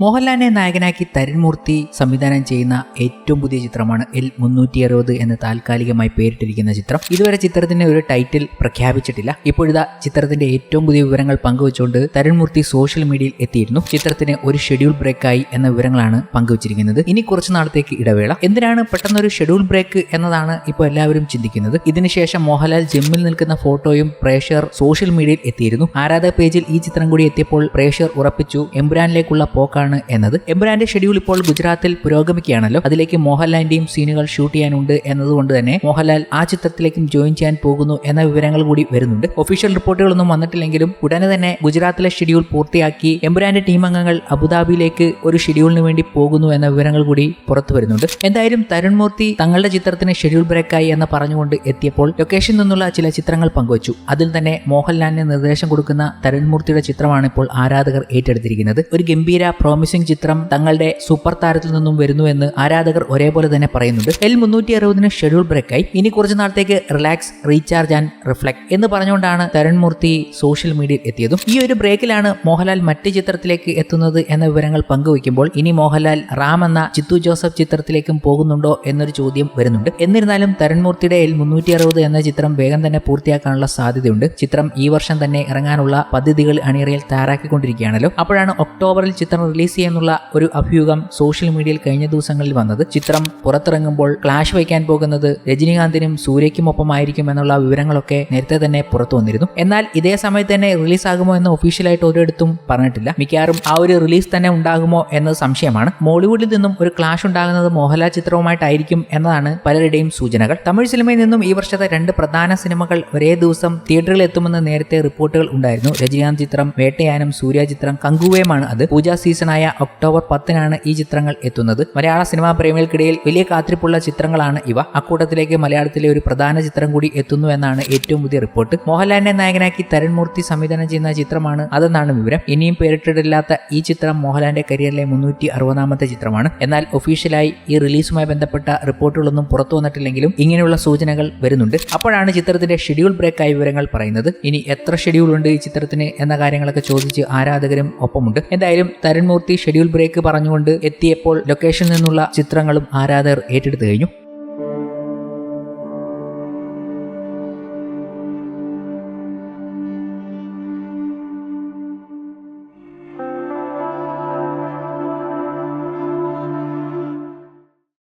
മോഹൻലാലിനെ നായകനാക്കി തരുൺമൂർത്തി സംവിധാനം ചെയ്യുന്ന ഏറ്റവും പുതിയ ചിത്രമാണ് എൽ മുന്നൂറ്റി അറുപത് എന്ന് താൽക്കാലികമായി പേരിട്ടിരിക്കുന്ന ചിത്രം. ഇതുവരെ ചിത്രത്തിന്റെ ഒരു ടൈറ്റിൽ പ്രഖ്യാപിച്ചിട്ടില്ല. ഇപ്പോഴിതാ ചിത്രത്തിന്റെ ഏറ്റവും പുതിയ വിവരങ്ങൾ പങ്കുവച്ചുകൊണ്ട് തരുൺമൂർത്തി സോഷ്യൽ മീഡിയയിൽ എത്തിയിരുന്നു. ചിത്രത്തിന് ഒരു ഷെഡ്യൂൾ ബ്രേക്കായി എന്ന വിവരങ്ങളാണ് പങ്കുവച്ചിരിക്കുന്നത്. ഇനി കുറച്ചു നാളത്തേക്ക് ഇടവേള. എന്തിനാണ് പെട്ടെന്നൊരു ഷെഡ്യൂൾ ബ്രേക്ക് എന്നതാണ് ഇപ്പോൾ എല്ലാവരും ചിന്തിക്കുന്നത്. ഇതിനുശേഷം മോഹൻലാൽ ജിമ്മിൽ നിൽക്കുന്ന ഫോട്ടോയും പ്രേക്ഷകർ സോഷ്യൽ മീഡിയയിൽ എത്തിയിരുന്നു. ആരാധക പേജിൽ ഈ ചിത്രം കൂടി എത്തിയപ്പോൾ പ്രേക്ഷകർ ഉറപ്പിച്ചു എംബ്രാനിലേക്കുള്ള പോക്കാണ് എന്നത്? എംബ്രാന്റെ ഷെഡ്യൂൾ ഇപ്പോൾ ഗുജറാത്തിൽ പുരോഗമിക്കുകയാണല്ലോ. അതിലേക്ക് മോഹൻലാലിന്റെയും സീനുകൾ ഷൂട്ട് ചെയ്യാനുണ്ട് എന്നതുകൊണ്ട് തന്നെ മോഹൻലാൽ ആ ചിത്രത്തിലേക്കും ജോയിൻ ചെയ്യാൻ പോകുന്നു എന്ന വിവരങ്ങൾ കൂടി വരുന്നുണ്ട്. ഒഫീഷ്യൽ റിപ്പോർട്ടുകളൊന്നും വന്നിട്ടില്ലെങ്കിലും ഉടനെ തന്നെ ഗുജറാത്തിലെ ഷെഡ്യൂൾ പൂർത്തിയാക്കി എംബ്രാന്റെ ടീം അംഗങ്ങൾ അബുദാബിയിലേക്ക് ഒരു ഷെഡ്യൂളിന് വേണ്ടി പോകുന്നു എന്ന വിവരങ്ങൾ കൂടി പുറത്തു വരുന്നുണ്ട്. എന്തായാലും തരുൺമൂർത്തി തങ്ങളുടെ ചിത്രത്തിന് ഷെഡ്യൂൾ ബ്രേക്കായി എന്ന് പറഞ്ഞുകൊണ്ട് എത്തിയപ്പോൾ ലൊക്കേഷനിൽ നിന്നുള്ള ചില ചിത്രങ്ങൾ പങ്കുവച്ചു. അതിൽ തന്നെ മോഹൻലാലിന് നിർദ്ദേശം കൊടുക്കുന്ന തരുൺമൂർത്തിയുടെ ചിത്രമാണ് ഇപ്പോൾ ആരാധകർ ഏറ്റെടുത്തിരിക്കുന്നത്. ഒരു ഗംഭീര പ്രോമിസിംഗ് ചിത്രം തങ്ങളുടെ സൂപ്പർ താരത്തിൽ നിന്നും വരുന്നു എന്ന് ആരാധകർ ഒരേപോലെ തന്നെ പറയുന്നുണ്ട്. എൽ മുന്നൂറ്റി അറുപതിന് ഷെഡ്യൂൾ ബ്രേക്കായി ഇനി കുറച്ച് നാളത്തേക്ക് റിലാക്സ് റീചാർജ് ആൻഡ് റിഫ്ലക്ട് എന്ന് പറഞ്ഞുകൊണ്ടാണ് തരുൺമൂർത്തി സോഷ്യൽ മീഡിയയിൽ എത്തിയതും. ഈ ഒരു ബ്രേക്കിലാണ് മോഹൻലാൽ മറ്റ് ചിത്രത്തിലേക്ക് എത്തുന്നത് എന്ന വിവരങ്ങൾ പങ്കുവയ്ക്കുമ്പോൾ ഇനി മോഹൻലാൽ റാം എന്ന ചിത്തു ജോസഫ് ചിത്രത്തിലേക്കും പോകുന്നുണ്ടോ എന്നൊരു ചോദ്യം വരുന്നുണ്ട്. എന്നിരുന്നാലും തരുൺമൂർത്തിയുടെ എൽ മുന്നൂറ്റി അറുപത് എന്ന ചിത്രം വേഗം തന്നെ പൂർത്തിയാക്കാനുള്ള സാധ്യതയുണ്ട്. ചിത്രം ഈ വർഷം തന്നെ ഇറങ്ങാനുള്ള പദ്ധതികൾ അണിയറയിൽ തയ്യാറാക്കിക്കൊണ്ടിരിക്കുകയാണല്ലോ. അപ്പോഴാണ് ഒക്ടോബറിൽ ചിത്രം റിലീസ് ചെയ്യുന്നുള്ള ഒരു അഭ്യൂഹം സോഷ്യൽ മീഡിയയിൽ കഴിഞ്ഞ ദിവസങ്ങളിൽ വന്നത്. ചിത്രം പുറത്തിറങ്ങുമ്പോൾ ക്ലാഷ് വയ്ക്കാൻ പോകുന്നത് രജനീകാന്തിനും സൂര്യയ്ക്കും ഒപ്പമായിരിക്കും എന്നുള്ള വിവരങ്ങളൊക്കെ നേരത്തെ തന്നെ പുറത്തു വന്നിരുന്നു. എന്നാൽ ഇതേ സമയത്ത് തന്നെ റിലീസ് ആകുമോ എന്ന് ഒഫീഷ്യലായിട്ട് ഒരിടത്തും പറഞ്ഞിട്ടില്ല. മിക്കവാറും ആ ഒരു റിലീസ് തന്നെ ഉണ്ടാകുമോ എന്നത് സംശയമാണ്. മോളിവുഡിൽ നിന്നും ഒരു ക്ലാഷ് ഉണ്ടാകുന്നത് മോഹൻലാൽ ചിത്രവുമായിട്ടായിരിക്കും എന്നതാണ് പലരുടെയും സൂചനകൾ. തമിഴ് സിനിമയിൽ നിന്നും ഈ വർഷത്തെ രണ്ട് പ്രധാന സിനിമകൾ ഒരേ ദിവസം തിയേറ്ററിൽ എത്തുമെന്ന് നേരത്തെ റിപ്പോർട്ടുകൾ ഉണ്ടായിരുന്നു. രജനീകാന്ത് ചിത്രം വേട്ടയാനം സൂര്യ ചിത്രം കങ്കുവേമാണ് അത്. പൂജാ സീസണായ ഒക്ടോബർ പത്തിനാണ് ഈ ചിത്രങ്ങൾ എത്തുന്നത്. മലയാള സിനിമാ പ്രേമികൾക്കിടയിൽ വലിയ കാത്തിരിപ്പുള്ള ചിത്രങ്ങളാണ് ഇവ. അക്കൂട്ടത്തിലേക്ക് മലയാളത്തിലെ ഒരു പ്രധാന ചിത്രം കൂടി എത്തുന്നു എന്നാണ് ഏറ്റവും പുതിയ റിപ്പോർട്ട്. മോഹൻലാലിനെ നായകനാക്കി തരുൺമൂർത്തി സംവിധാനം ചെയ്യുന്ന ചിത്രമാണ് അതെന്നാണ് വിവരം. ഇനിയും പേരിട്ടിട്ടില്ലാത്ത ഈ ചിത്രം മോഹൻലാലിന്റെ കരിയറിലെ മുന്നൂറ്റി അറുപതാമത്തെ ചിത്രമാണ്. എന്നാൽ ഒഫീഷ്യലായി ഈ റിലീസുമായി ബന്ധപ്പെട്ട റിപ്പോർട്ടുകളൊന്നും പുറത്തു വന്നിട്ടില്ലെങ്കിലും ഇങ്ങനെയുള്ള സൂചനകൾ വരുന്നുണ്ട്. അപ്പോഴാണ് ചിത്രത്തിന്റെ ഷെഡ്യൂൾ ബ്രേക്കായ വിവരങ്ങൾ പറയുന്നത്. ഇനി എത്ര ഷെഡ്യൂൾ ഉണ്ട് ഈ ചിത്രത്തിന് എന്ന കാര്യങ്ങളൊക്കെ ചോദിച്ച് ആരാധകരും ഒപ്പമുണ്ട്. എന്തായാലും തരുൺമൂർത്തി ഷെഡ്യൂൾ ബ്രേക്ക് പറഞ്ഞുകൊണ്ട് എത്തിയപ്പോൾ ലൊക്കേഷനിൽ നിന്നുള്ള ചിത്രങ്ങളും ആരാധകർ ഏറ്റെടുത്തു കഴിഞ്ഞു.